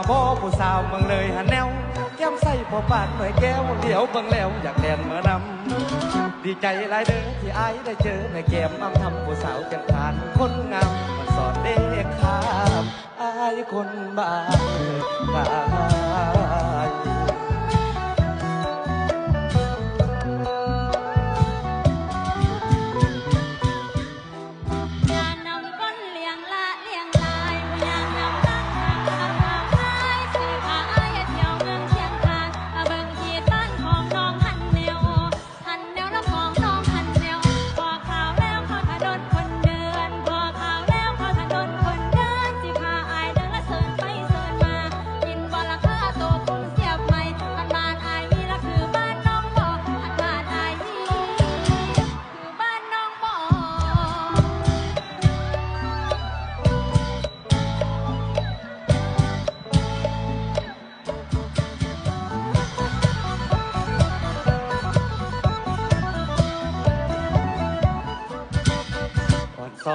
าบ่ผู้สาวเมืองเลยหันแนว แก้มใส่พอปาดหน่อยแก้วเดี๋ยวเบิ่งแล้วอยากแดนเมื่อนำดีใจหลายเด้อที่ไอ้ได้เจอแม่แก้มอ้ำทำผู้สาวจังทานคนงามมัสอนเด็กครับไอ้คนบ้านกา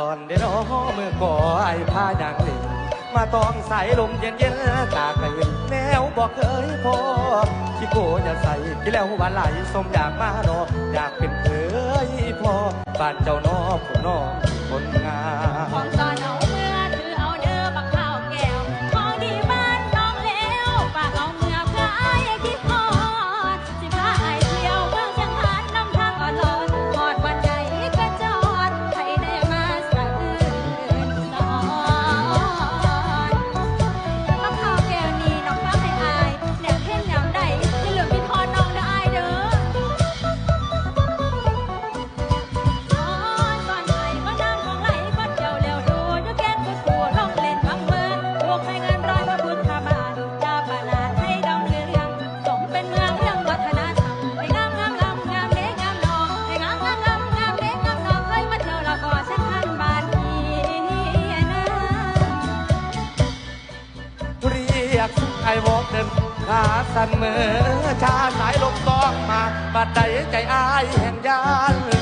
อนเด้อนอมื่อก่อไอ้ผ้ายางเหลิงมาต้องใส่ลมเย็นเย็นตาเกลียห็แนวบอกเคยพอที่โกอย่าใส่ที่แล้ววันไหลสมอยากมาดอกอยากเป็นเคยพอบ้านเจ้านอผู้นองคนงาม ไอ้วอกเดินขาสั่นมือชาสายลมต้องมาบัดใดใจอายแห่งยาน